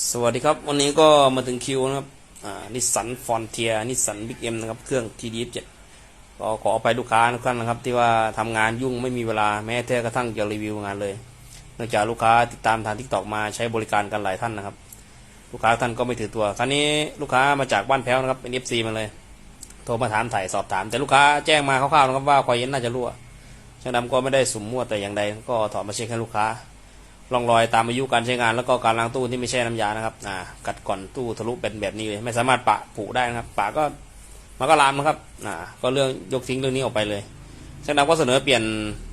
สวัสดีครับ วันนี้ก็มาถึงคิวนะครับนิสสันฟอนเทียนิสสันบิ๊กเอ็มนะครับ เครื่อง TD 7 ก็ขออภัยลูกค้าทุกท่านนะครับ ที่ว่าทำงานยุ่งไม่มีเวลาแม้แต่กระทั่งจะรีวิวงานเลยเนื่องจากลูกค้าติดตามทางทิกตอกมาใช้บริการกันหลายท่านนะครับ ลูกค้าท่านก็ไม่ถือตัวคราวนี้ลูกค้ามาจากบ้านแพ้วนะครับเป็น FC มาเลย โทรมาถามถ่ายสอบถาม แต่ลูกค้าแจ้งมาคร่าวๆนะครับว่าคอยเย็นน่าจะรั่วช่างดำก็ไม่ได้สุ่มมั่วแต่อย่างใดก็ถอดมาเช็คให้ลูกค้า ร่องรอยตามอายุการใช้งาน แล้วก็การล้างตู้ที่ไม่ใช่น้ำยานะครับอ่ากัดก่อนตู้ทะลุเป็นแบบนี้เลย ไม่สามารถปะผุได้นะครับ ปะก็มันก็ลามนะครับอ่าก็เรื่องยกทิ้งเรื่องนี้ออกไปเลยช่างดำก็เสนอเปลี่ยน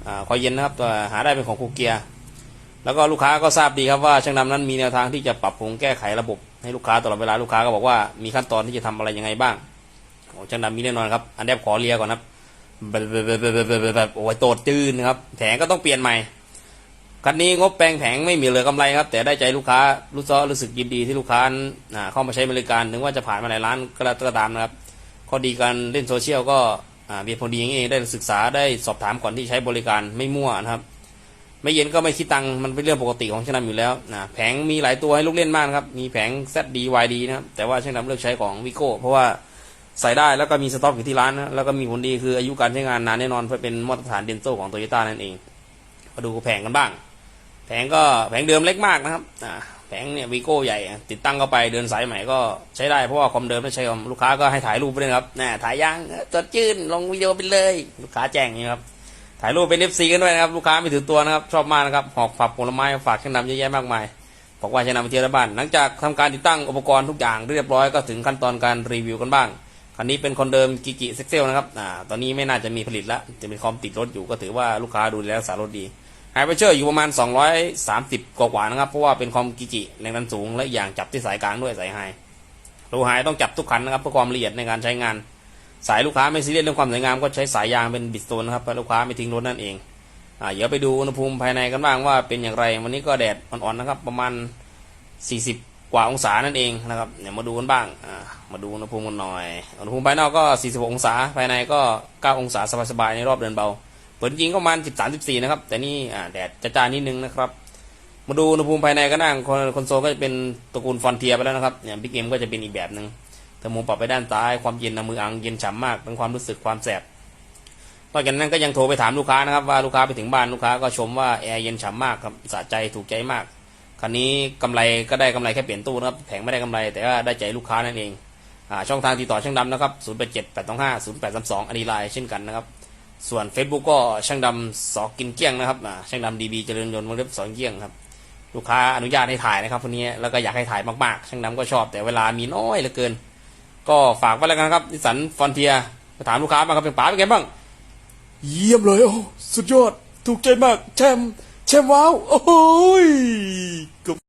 อ่าคอยเย็นนะครับตัวหาได้เป็นของคูเกียร์แล้วก็ลูกค้าก็ทราบดีครับว่าช่างดำนั้นมีแนวทางที่จะปรับปรุงแก้ไขระบบ ให้ลูกค้าตลอดเวลาลูกค้าก็บอกว่ามีขั้นตอนที่จะทำอะไรยังไงบ้างโอ้ช่างดำมีแน่นอนครับ อันแรกขอเลียก่อนครับแบบแบบแบบแบบแบบโอ้ยโตดจืนนะครับแผงก็ต้องเปลี่ยนใหม่ คันนี้งบแปลงแผงไม่มีเหลือกำไรครับ แต่ได้ใจลูกค้ารู้ซ้อรู้สึกยินดีที่ลูกค้าเข้ามาใช้บริการถึงว่าจะผ่านมาหลายร้านก็แล้วก็ตามนะครับข้อดีการเล่นโซเชียลก็มีผลดีอย่างนี้เองได้ศึกษาได้สอบถามก่อนที่ใช้บริการไม่มั่วนะครับ ไม่เย็นก็ไม่คิดตังค์มันเป็นเรื่องปกติของช่างดำอยู่แล้วนะแผงมีหลายตัวให้ลูกเล่นมากครับมีแผง ZD YD นะครับแต่ว่าช่างดำเลือกใช้ของวิโก้เพราะว่าใส่ได้แล้วก็มีสต็อกอยู่ที่ร้านนะแล้วก็มีผลดีคืออายุการใช้งานนานแน่นอนเพราะเป็นมาตรฐานเดนโซของโตโยต้านั่นเองมาดูแผงกันบ้าง แผงก็แผงเดิมเล็กมากนะครับแผงเนี่ยวีโก้ใหญ่ ติดตั้งเข้าไปเดินสายใหม่ก็ใช้ได้เพราะว่าคอมเดิมไม่ใช้คอมลูกค้าก็ให้ถ่ายรูปไปเลยครับน่ถ่ายยังจดจื้นลงวิดีโอไปเลย ลูกค้าแจ้งอย่างนี้ครับถ่ายรูปเป็น FC กันด้วยนะครับลูกค้าไม่ถือตัวนะครับชอบมากนะครับหอกฝักผลไม้ฝากช่างดำเยอะแยะมากมายบอกว่าช่างดำไปเที่ยวบ้านหลังจากทำการติดตั้งอุปกรณ์ทุกอย่างเรียบร้อยก็ถึงขั้นตอนการรีวิวกันบ้างคันนี้เป็นคนเดิมกิกิเซ็กเซลนะครับอ่าตอนนี้ไม่น่าจะมีผลิตแล้วจะเป็นคอมติดรถอยู่ก็ถือว่าลูกค้าดูแลรักษารถดี ไฮเปอร์เชอร์อยู่ประมาณ 230 กว่าๆนะครับ เพราะว่าเป็นคอมกิจิแรงดันสูงและอย่างจับที่สายกลางด้วยสายไฮโลไฮต้องจับทุกคันนะครับเพื่อความละเอียดในการใช้งาน สายลูกค้าไม่ซีเรียสเรื่องความสวยงามก็ใช้สายยางเป็นบิดโซนนะครับเพื่อลูกค้าไม่ทิ้งรถนั่นเองอ่าเดี๋ยวไปดูอุณหภูมิภายในกันบ้างว่าเป็นอย่างไรวันนี้ก็แดดอ่อนๆนะครับ ประมาณ 40 กว่าองศานั่นเองนะครับเดี๋ยวมาดูกันบ้างอ่ามาดูอุณหภูมิกันหน่อยอุณหภูมิภายนอกก็ 46 องศาภายในก็ 9 องศาสบายๆในรอบเดินเบา เปิดจริงก็ประมาณ13 14นะครับ แต่นี่อ่าแดดจะจ้านิดนึงนะครับ มาดูอุณหภูมิภายในก็นั่งคอนโซลก็จะเป็นตระกูลฟอนเทียไปแล้วนะครับเนี่ยบิ๊กเอ็มก็จะเป็นอีกแบบหนึ่งเทอร์โมปรับไปด้านซ้ายความเย็นนะมืออังเย็นฉ่ำมากเป็นความรู้สึกความแสบนอกจากนั้นก็ยังโทรไปถามลูกค้านะครับว่าลูกค้าไปถึงบ้านลูกค้าก็ชมว่าแอร์เย็นฉ่ำมากครับสะใจถูกใจมากคันนี้กำไรก็ได้กำไรแค่เปลี่ยนตู้นะครับแผงไม่ได้กำไรแต่ว่าได้ใจลูกค้านั่นเองอช่องทางติดต่อช่างดำนะครับ 0 8 7 8 2 5 0 8 3 2 อันนี้ไลน์เช่นกันนะครับ ส่วน Facebook ก็ช่างดำสอกินเกี้ยงนะครับอ่าช่างดำดีบีเจริญยนต์วงเล็บสองเกี้ยงครับลูกค้าอนุญาตให้ถ่ายนะครับคนนี้แล้วก็อยากให้ถ่ายมากๆ ช่างดำก็ชอบแต่เวลามีน้อยเหลือเกิน ก็ฝากไว้แล้วกันครับนิสันฟอนเทียไปถามลูกค้าบ้างครับเป็นป๋าเป็นไงบ้าง เยี่ยมเลยโอ้สุดยอด ถูกใจมากแชมป์แชมป์ว้าว โอ้ย